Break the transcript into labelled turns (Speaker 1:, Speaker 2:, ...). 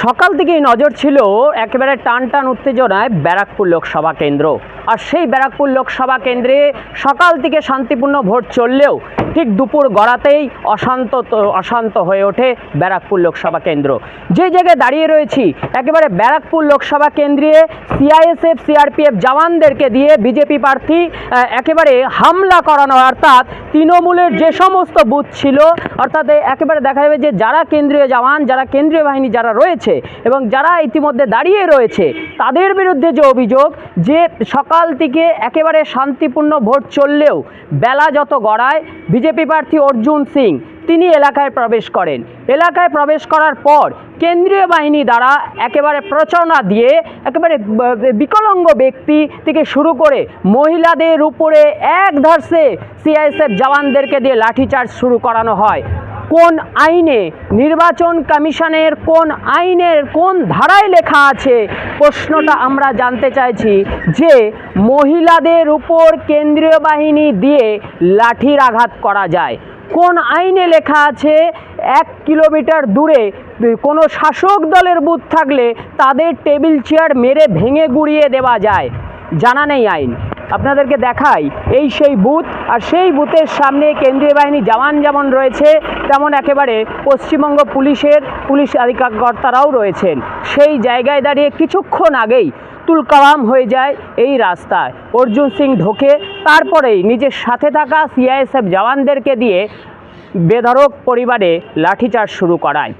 Speaker 1: সকাল থেকেই নজর ছিল একেবারে টান টান উত্তেজনায় ব্যারাকপুর লোকসভা কেন্দ্র। আর সেই ব্যারাকপুর লোকসভা কেন্দ্রে সকাল থেকে শান্তিপূর্ণ ভোট চললেও ঠিক দুপুর গড়াতেই অশান্ত অশান্ত হয়ে ওঠে ব্যারাকপুর লোকসভা কেন্দ্র। যে জায়গায় দাঁড়িয়ে রয়েছি, একেবারে ব্যারাকপুর লোকসভা কেন্দ্রে সিআইএসএফ সিআরপিএফ জওয়ানদেরকে দিয়ে বিজেপি প্রার্থী একেবারে হামলা করানো, অর্থাৎ তৃণমূলের যে সমস্ত বুথ ছিল, অর্থাৎ একেবারে দেখা যাবে যে যারা কেন্দ্রীয় জওয়ান, যারা কেন্দ্রীয় বাহিনী, যারা রয়েছে এবং যারা ইতিমধ্যে দাঁড়িয়ে রয়েছে, তাদের বিরুদ্ধে যে অভিযোগ, যে সকাল থেকে একেবারে শান্তিপূর্ণ ভোট চললেও বেলা যত গড়ায়, বিজেপি প্রার্থী অর্জুন সিং, তিনি এলাকায় প্রবেশ করেন। এলাকায় প্রবেশ করার পর কেন্দ্রীয় বাহিনী দ্বারা একেবারে প্রচারণা দিয়ে, একেবারে বিকলাঙ্গ ব্যক্তি থেকে শুরু করে মহিলাদের উপরে এক ধারসে সিআইএসএফ জওয়ানদেরকে দিয়ে লাঠিচার্জ শুরু করানো হয়। কোন আইনে নির্বাচন কমিশনের কোন আইনের কোন ধারায় লেখা আছে? প্রশ্নটা আমরা জানতে চাইছি যে মহিলাদের উপর কেন্দ্রীয় বাহিনী দিয়ে লাঠির আঘাত করা যায়। কোন আইনে লেখা আছে এক কিলোমিটার দূরে কোনো শাসক দলের বুথ থাকলে তাদের টেবিল চেয়ার মেরে ভেঙে গুড়িয়ে দেওয়া যায়? জানা নেই আইন। আপনাদেরকে দেখাই, এই সেই বুথ, আর সেই বুথের সামনে কেন্দ্রীয় বাহিনী জওয়ান যেমন রয়েছে, তেমন একেবারে পশ্চিমবঙ্গ পুলিশের পুলিশ আধিকারিকর্তারাও রয়েছেন। সেই জায়গায় দাঁড়িয়ে কিছুক্ষণ আগেই তুলকালাম হয়ে যায় এই রাস্তায়। অর্জুন সিং ঢোকে, তারপরেই নিজের সাথে থাকা সিআইএসএফ জওয়ানদেরকে দিয়ে বেধড়ক পরিবারে লাঠিচার্জ শুরু করায়।